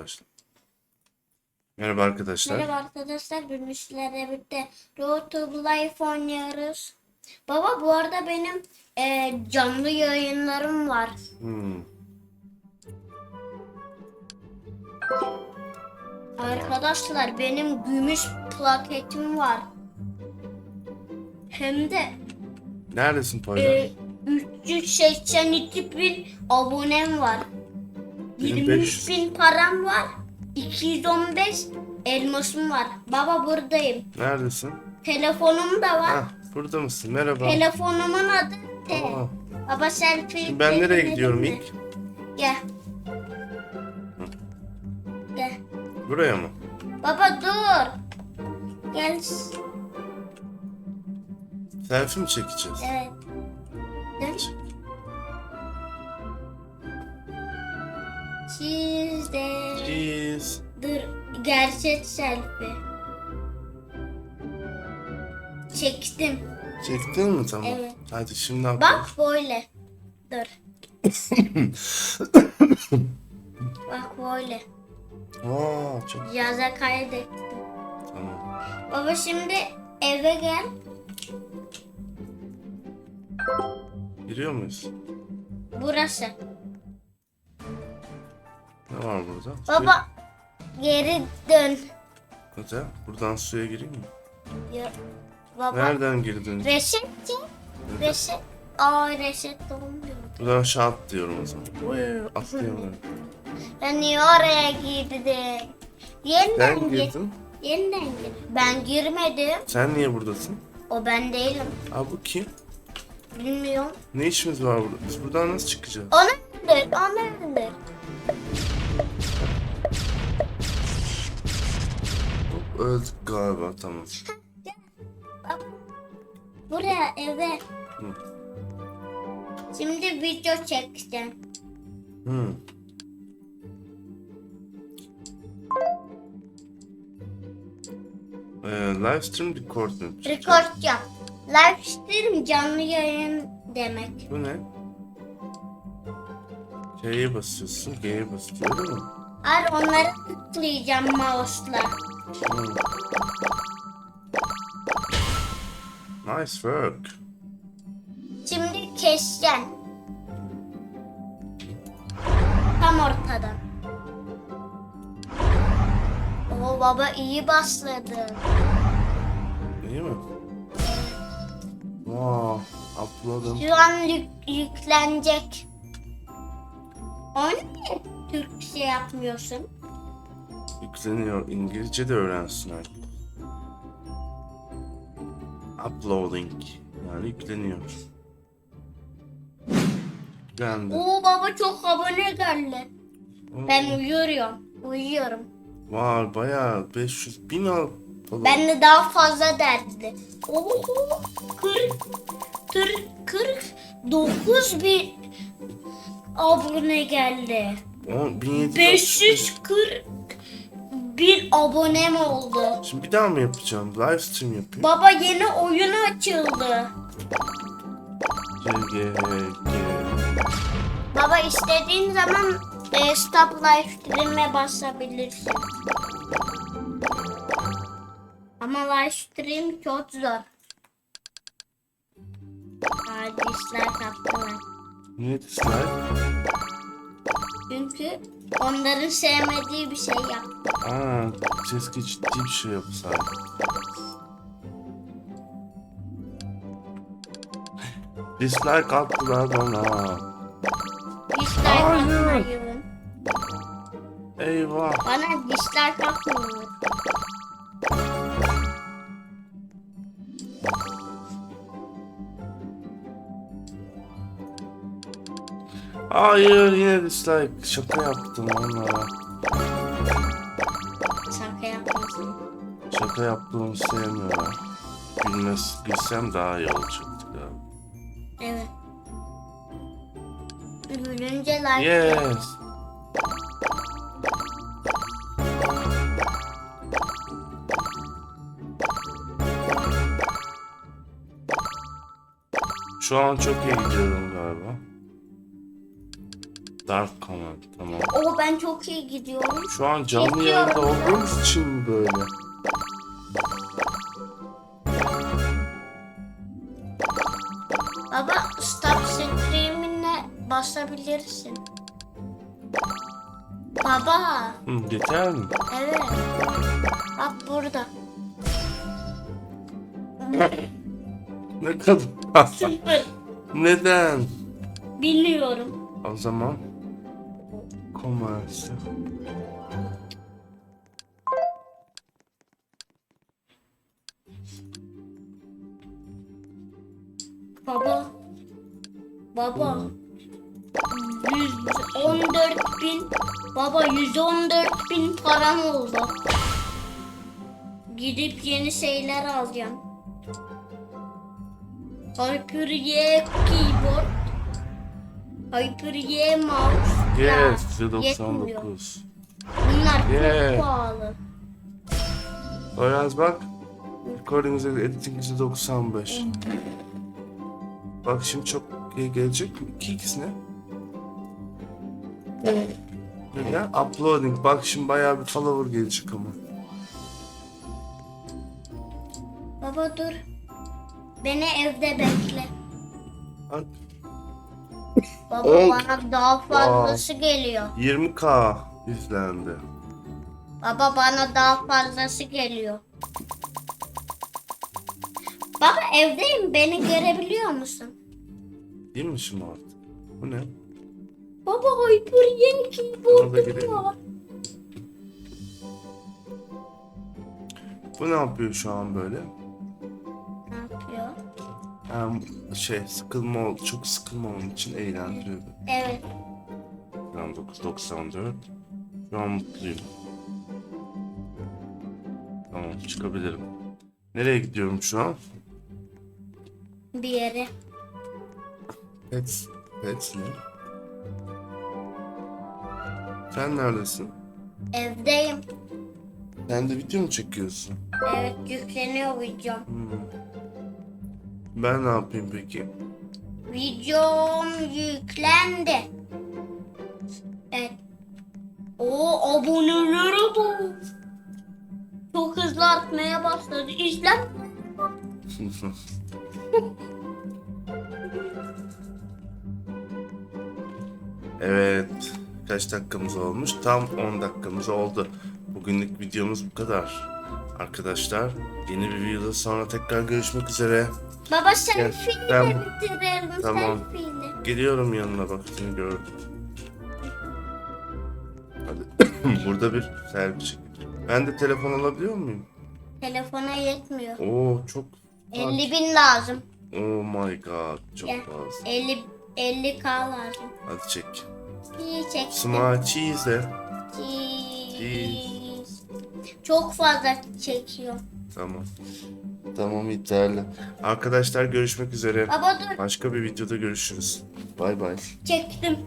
başla. Merhaba arkadaşlar. Merhaba arkadaşlar, bugün sizlerle birlikte Road to Life oynuyoruz. Baba bu arada benim e, canlı yayınlarım var. Hmm. Arkadaşlar benim gümüş plaketim var. Hem de Neredesin Poyraz? e, 382 bin abonem var. Benim 23 500. bin param var. 215 elmasım var. Baba buradayım. Neredesin? Telefonum da var. Hah, burada mısın? Merhaba. Telefonumun adı T. Aa, Baba selfie. şimdi ben nereye çekelim gidiyorum mi? ilk? Gel. Gel. Buraya mı? Baba dur. Gel. Selfie mi çekeceğiz? Evet. Dön. Sizde. Cheese. Dur. Gerçek selfie. Çektim. Çektin mi tamam? Evet. Hadi şimdi at. Bak böyle. Dur. Bak böyle. Aa, çok Yaza kaydet. tamam. Baba şimdi eve gel. Giriyor muyuz? Burası. Ne var burada? Baba geri dön. Hadi, buradan suya gireyim mi? Ya, baba Nereden girdin? çek. Reset. Aa reset olmuyor. Buradan aşağı atlıyorum o zaman. Vay, atlayamıyorum. Ben niye oraya girdim? Yeniden Sen gir. girdin. Yeniden gir. Ben girmedim. Sen niye buradasın? O ben değilim. Aa bu kim? Bilmiyorum. Ne işimiz var burada? Biz buradan nasıl çıkacağız? Onu indir. Onu indir. Öldük galiba tamam. Buraya eve. Hı. Şimdi video çekeceğim. Hmm. Ee, live stream record mu? Record yap. Live stream canlı yayın demek. Bu ne? C'ye basıyorsun, G'ye basıyorsun öyle mi? Ar onları tıklayacağım mouse'la. Nice work. Şimdi keseceğim. Tam ortadan. Oo baba iyi başladı. İyi mi? Wow, upload'ım. Şu an yük- yüklenecek. O niye Türkçe yapmıyorsun? Yükleniyor. İngilizce de öğrensin artık. Uploading. Yani yükleniyor. Yüklendi. Oo baba çok abone geldi. Oo. Ben uyuyorum. Uyuyorum. Var bayağı 500 bin al falan. Ben de daha fazla derdi. Oho 40 40 49 bin abone geldi. 10, 1700 540 bin abonem oldu. Şimdi bir daha mı yapacağım? Live stream yapayım. Baba yeni oyun açıldı. G, G, G. Baba istediğin zaman e, stop live stream'e basabilirsin. Ama live stream çok zor. Aa, dislike attılar. Niye dislike? Çünkü onların sevmediği bir şey yap. Aa, keşke ciddi bir şey yapsaydım. Dislike attılar bana. Dislike Hayır. atmayın. Eyvah. Bana dislike atmayın. Hayır yine dislike. Şaka yaptım onlara. Şaka yapmasın. Şaka yaptığımı sevmiyorlar. Bilmez, bilsem daha iyi olacaktı galiba. Evet. Gülünce like Yes. Şu an çok iyi gidiyorum galiba. Dark Command tamam. O ben çok iyi gidiyorum. Şu an canlı yayında olduğumuz için böyle. Baba stop stream'ine basabilirsin. Baba. Hı, yeter mi? Evet. Bak burada. Ne kadar? Sıfır. Neden? Biliyorum. O zaman Commerce. Baba. Baba. 114 bin. Baba 114 bin param oldu. Gidip yeni şeyler alacağım. Hyper Y keyboard. Hyper Y mouse. Yes, yetmiyor. 99. Bunlar Yeah. çok pahalı. Oyaz bak. Recording editing 95. Bak şimdi çok iyi gelecek mi? 2x ne? Ne ya? Uploading. Bak şimdi bayağı bir follower gelecek ama. Baba dur. Beni evde bekle. Bak Baba On- bana daha fazlası geliyor. 20k izlendi. Baba bana daha fazlası geliyor. Baba evdeyim beni görebiliyor musun? Değil mi şimdi artık? Bu ne? Baba hyper yeni Orada keyboardum var. Bu ne yapıyor şu an böyle? Hem şey sıkılma ol- çok sıkılma onun için eğlendiriyor beni. Evet. Şu an 994. Şu an mutluyum. Tamam çıkabilirim. Nereye gidiyorum şu an? Bir yere. Pets. Pets ne? Sen neredesin? Evdeyim. Sen de video mu çekiyorsun? Evet yükleniyor videom. Hmm. Ben ne yapayım peki? Videom yüklendi. Evet. O abonelere bak. Çok hızlı artmaya başladı. İzlen. evet. Kaç dakikamız olmuş? Tam 10 dakikamız oldu. Bugünlük videomuz bu kadar. Arkadaşlar yeni bir videoda sonra tekrar görüşmek üzere. Baba selfie ben- ile bitirelim. Tamam. İle. Geliyorum yanına bak seni gördüm. Hadi. Burada bir selfie çek. Ben de telefon alabiliyor muyum? Telefona yetmiyor. Oo çok 50 bin lazım. Oh my god çok Gel. fazla. 50 50k lazım. Hadi çek. İyi çektim. Smile cheese de. Cheese. Çok fazla çekiyor. Tamam. Tamam yeterli. Arkadaşlar görüşmek üzere. Baba dur Başka bir videoda görüşürüz. Bay bay. çektim.